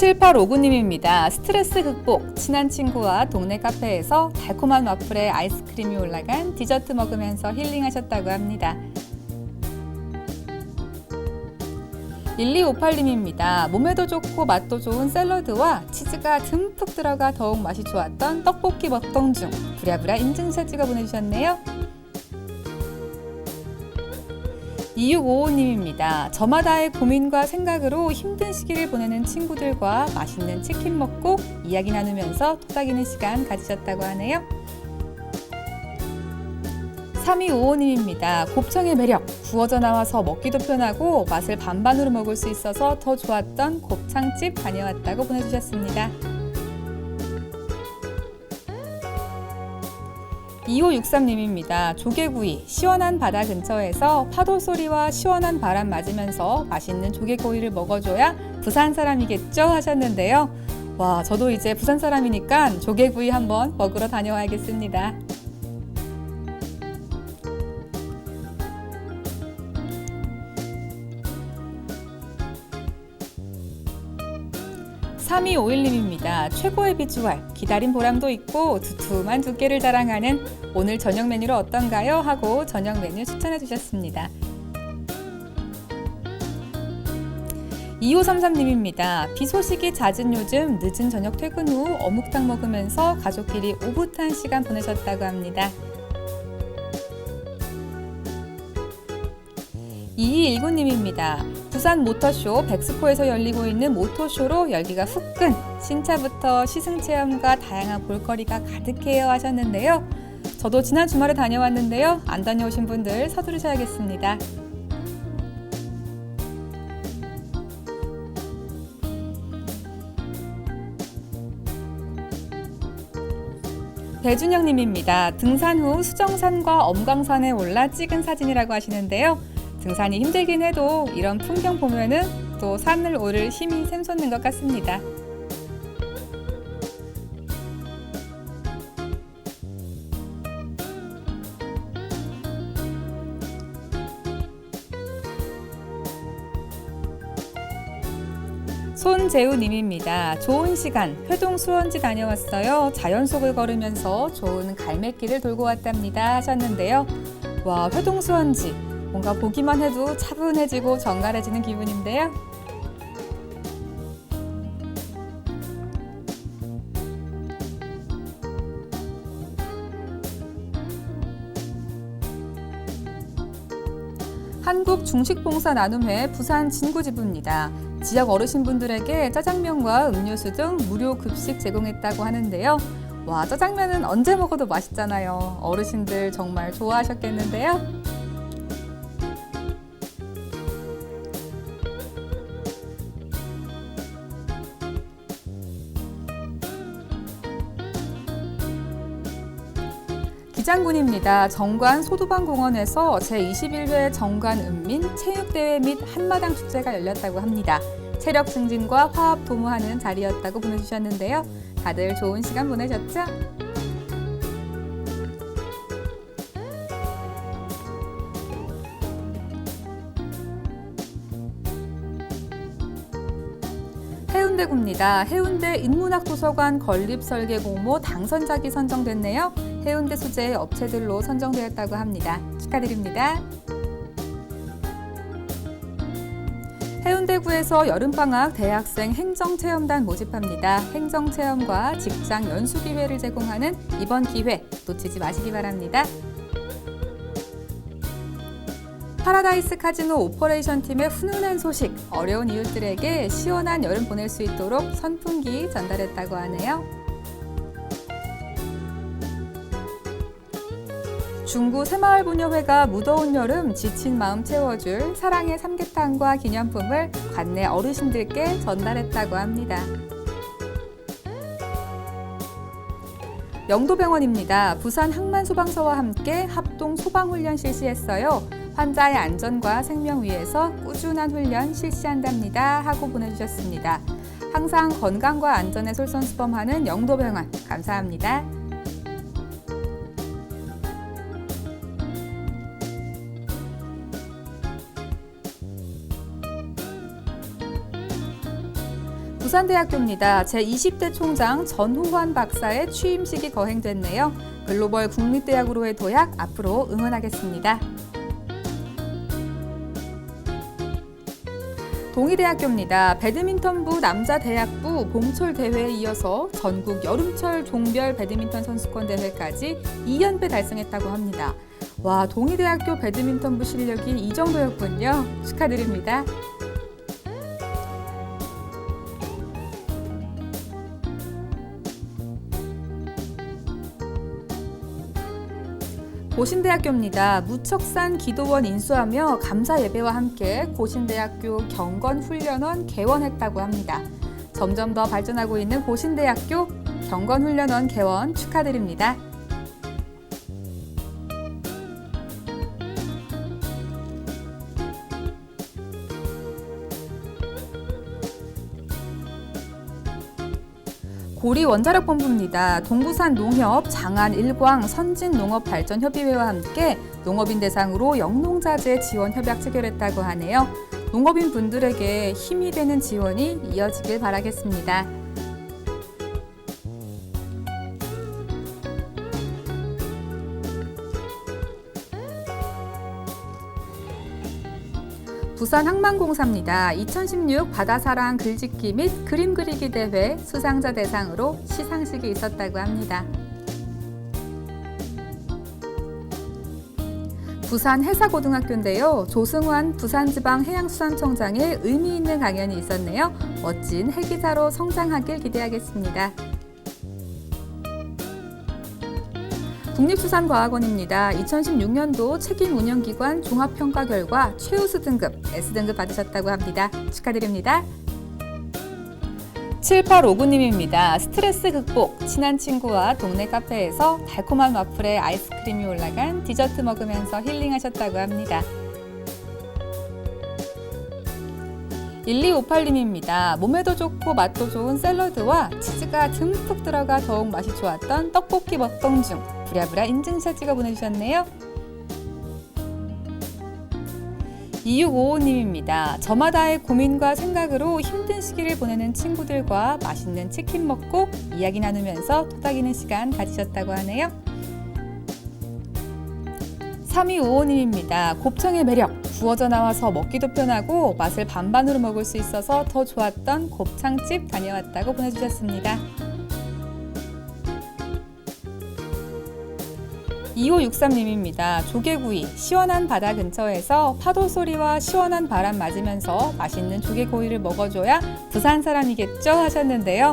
7859님입니다. 스트레스 극복, 친한 친구와 동네 카페에서 달콤한 와플에 아이스크림이 올라간 디저트 먹으면서 힐링하셨다고 합니다. 1258님입니다. 몸에도 좋고 맛도 좋은 샐러드와 치즈가 듬뿍 들어가 더욱 맛이 좋았던 떡볶이 먹던 중 부랴부랴 인증샷 찍어 보내주셨네요. 2655님입니다. 저마다의 고민과 생각으로 힘든 시기를 보내는 친구들과 맛있는 치킨 먹고 이야기 나누면서 토닥이는 시간 가지셨다고 하네요. 3255님입니다. 곱창의 매력, 구워져 나와서 먹기도 편하고 맛을 반반으로 먹을 수 있어서 더 좋았던 곱창집 다녀왔다고 보내주셨습니다. 2563님입니다. 조개구이, 시원한 바다 근처에서 파도 소리와 시원한 바람 맞으면서 맛있는 조개구이를 먹어줘야 부산 사람이겠죠? 하셨는데요. 와, 저도 이제 부산 사람이니까 조개구이 한번 먹으러 다녀와야겠습니다. 3251님입니다. 최고의 비주얼, 기다린 보람도 있고 두툼한 두께를 자랑하는 오늘 저녁 메뉴로 어떤가요? 하고 저녁 메뉴 추천해 주셨습니다. 2533님입니다. 비 소식이 잦은 요즘 늦은 저녁 퇴근 후 어묵탕 먹으면서 가족끼리 오붓한 시간 보내셨다고 합니다. 2219님입니다. 부산 모터쇼 백스코에서 열리고 있는 모터쇼로 열기가 후끈 신차부터 시승체험과 다양한 볼거리가 가득해요 하셨는데요. 저도 지난 주말에 다녀왔는데요. 안 다녀오신 분들 서두르셔야겠습니다. 배준영님입니다. 등산 후 수정산과 엄광산에 올라 찍은 사진이라고 하시는데요. 등산이 힘들긴 해도 이런 풍경 보면은 또 산을 오를 힘이 샘솟는 것 같습니다. 손재우님입니다. 좋은 시간, 회동 수원지 다녀왔어요. 자연 속을 걸으면서 좋은 갈매길을 돌고 왔답니다. 하셨는데요. 와, 회동 수원지. 뭔가 보기만 해도 차분해지고 정갈해지는 기분인데요. 한국 중식봉사 나눔회 부산 진구지부입니다. 지역 어르신분들에게 짜장면과 음료수 등 무료 급식 제공했다고 하는데요. 와, 짜장면은 언제 먹어도 맛있잖아요. 어르신들 정말 좋아하셨겠는데요. 기장군입니다. 정관 소두방공원에서 제21회 정관 은민 체육대회 및 한마당 축제가 열렸다고 합니다. 체력 증진과 화합 도모하는 자리였다고 보내주셨는데요. 다들 좋은 시간 보내셨죠? 해운대구입니다. 해운대 인문학 도서관 건립 설계 공모 당선작이 선정됐네요. 해운대 소재의 업체들로 선정되었다고 합니다. 축하드립니다. 해운대구에서 여름방학 대학생 행정체험단 모집합니다. 행정체험과 직장 연수 기회를 제공하는 이번 기회 놓치지 마시기 바랍니다. 파라다이스 카지노 오퍼레이션 팀의 훈훈한 소식, 어려운 이웃들에게 시원한 여름 보낼 수 있도록 선풍기 전달했다고 하네요. 중구 새마을부녀회가 무더운 여름 지친 마음 채워줄 사랑의 삼계탕과 기념품을 관내 어르신들께 전달했다고 합니다. 영도병원입니다. 부산 항만소방서와 함께 합동 소방훈련 실시했어요. 환자의 안전과 생명 위해서 꾸준한 훈련 실시한답니다. 하고 보내주셨습니다. 항상 건강과 안전에 솔선수범하는 영도병원 감사합니다. 부산대학교입니다. 제20대 총장 전후환 박사의 취임식이 거행됐네요. 글로벌 국립대학으로의 도약 앞으로 응원하겠습니다. 동의대학교입니다. 배드민턴부 남자대학부 봄철 대회에 이어서 전국 여름철 종별 배드민턴 선수권 대회까지 2연패 달성했다고 합니다. 와, 동의대학교 배드민턴부 실력이 이 정도였군요. 축하드립니다. 고신대학교입니다. 무척산 기도원 인수하며 감사 예배와 함께 고신대학교 경건훈련원 개원했다고 합니다. 점점 더 발전하고 있는 고신대학교 경건훈련원 개원 축하드립니다. 고리 원자력 본부입니다. 동부산 농협, 장안 일광 선진 농업 발전 협의회와 함께 농업인 대상으로 영농자재 지원 협약 체결했다고 하네요. 농업인 분들에게 힘이 되는 지원이 이어지길 바라겠습니다. 부산 항만공사입니다. 2016 바다사랑 글짓기 및 그림 그리기 대회 수상자 대상으로 시상식이 있었다고 합니다. 부산 해사고등학교인데요. 조승환 부산지방해양수산청장의 의미 있는 강연이 있었네요. 멋진 해기자로 성장하길 기대하겠습니다. 국립수산과학원입니다. 2016년도 책임 운영기관 종합평가 결과 최우수 등급 S등급 받으셨다고 합니다. 축하드립니다. 7859님입니다. 스트레스 극복, 친한 친구와 동네 카페에서 달콤한 와플에 아이스크림이 올라간 디저트 먹으면서 힐링하셨다고 합니다. 1258님입니다. 몸에도 좋고 맛도 좋은 샐러드와 치즈가 듬뿍 들어가 더욱 맛이 좋았던 떡볶이 먹방 중 부랴부랴 인증샷 찍어 보내주셨네요. 2655님입니다. 저마다의 고민과 생각으로 힘든 시기를 보내는 친구들과 맛있는 치킨 먹고 이야기 나누면서 토닥이는 시간 가지셨다고 하네요. 3255님입니다. 곱창의 매력, 구워져 나와서 먹기도 편하고 맛을 반반으로 먹을 수 있어서 더 좋았던 곱창집 다녀왔다고 보내주셨습니다. 2563님입니다. 조개구이, 시원한 바다 근처에서 파도 소리와 시원한 바람 맞으면서 맛있는 조개구이를 먹어줘야 부산 사람이겠죠? 하셨는데요.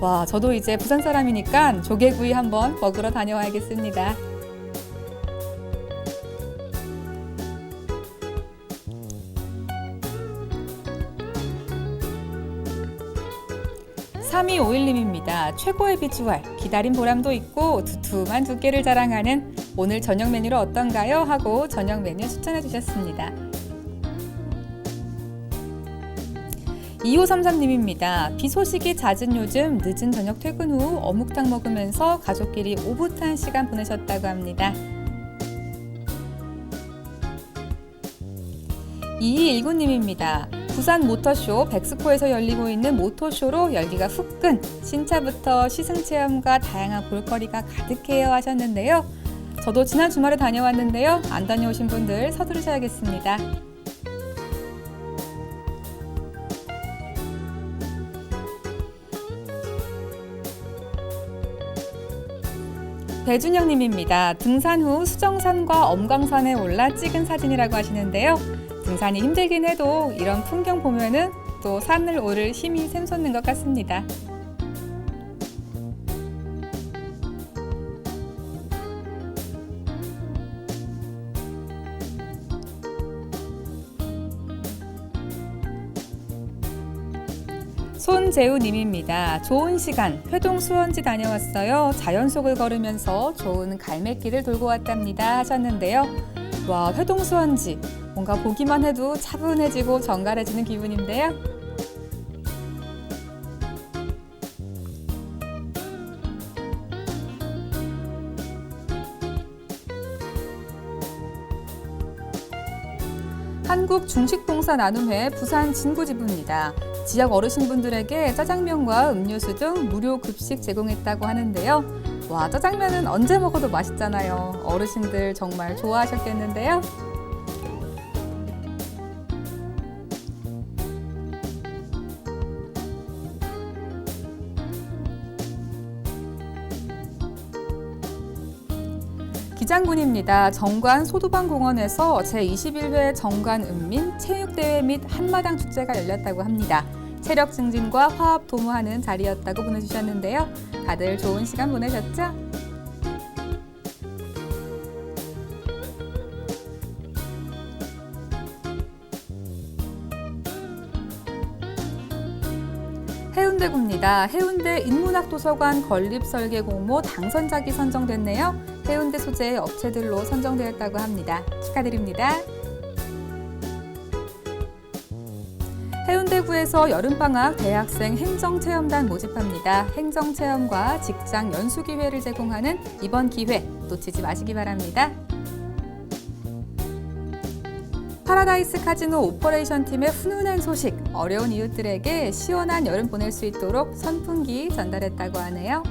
와, 저도 이제 부산 사람이니까 조개구이 한번 먹으러 다녀와야겠습니다. 3251님입니다. 최고의 비주얼, 기다린 보람도 있고 두툼한 두께를 자랑하는 오늘 저녁 메뉴로 어떤가요? 하고 저녁 메뉴 추천해 주셨습니다. 2533님입니다. 비 소식이 잦은 요즘 늦은 저녁 퇴근 후 어묵탕 먹으면서 가족끼리 오붓한 시간 보내셨다고 합니다. 2219님입니다. 부산 모터쇼 백스코에서 열리고 있는 모터쇼로 열기가 훅 끈 신차부터 시승 체험과 다양한 볼거리가 가득해요 하셨는데요. 저도 지난 주말에 다녀왔는데요. 안 다녀오신 분들 서두르셔야겠습니다. 배준영님입니다. 등산 후 수정산과 엄광산에 올라 찍은 사진이라고 하시는데요. 등산이 힘들긴 해도 이런 풍경 보면은 또 산을 오를 힘이 샘솟는 것 같습니다. 손재우님입니다. 좋은 시간, 회동 수원지 다녀왔어요. 자연 속을 걸으면서 좋은 갈매길을 돌고 왔답니다. 하셨는데요. 와, 회동 수원지. 뭔가 보기만 해도 차분해지고 정갈해지는 기분인데요. 한국 중식봉사 나눔회 부산 진구지부입니다. 지역 어르신분들에게 짜장면과 음료수 등 무료 급식 제공했다고 하는데요. 와, 짜장면은 언제 먹어도 맛있잖아요. 어르신들 정말 좋아하셨겠는데요. 장군입니다. 정관 소두방공원에서 제21회 정관 은민 체육대회 및 한마당 축제가 열렸다고 합니다. 체력 증진과 화합 도모하는 자리였다고 보내주셨는데요. 다들 좋은 시간 보내셨죠? 해운대구입니다. 해운대 인문학 도서관 건립 설계 공모 당선작이 선정됐네요. 해운대 소재의 업체들로 선정되었다고 합니다. 축하드립니다. 해운대구에서 여름방학 대학생 행정체험단 모집합니다. 행정체험과 직장 연수 기회를 제공하는 이번 기회 놓치지 마시기 바랍니다. 파라다이스 카지노 오퍼레이션 팀의 훈훈한 소식, 어려운 이웃들에게 시원한 여름 보낼 수 있도록 선풍기 전달했다고 하네요.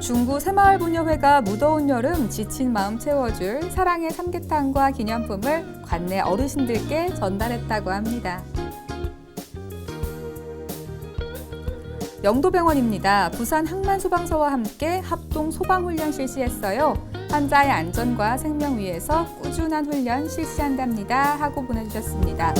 중구 새마을부녀회가 무더운 여름 지친 마음 채워줄 사랑의 삼계탕과 기념품을 관내 어르신들께 전달했다고 합니다. 영도병원입니다. 부산 항만소방서와 함께 합동 소방훈련 실시했어요. 환자의 안전과 생명 위해서 꾸준한 훈련 실시한답니다. 하고 보내주셨습니다.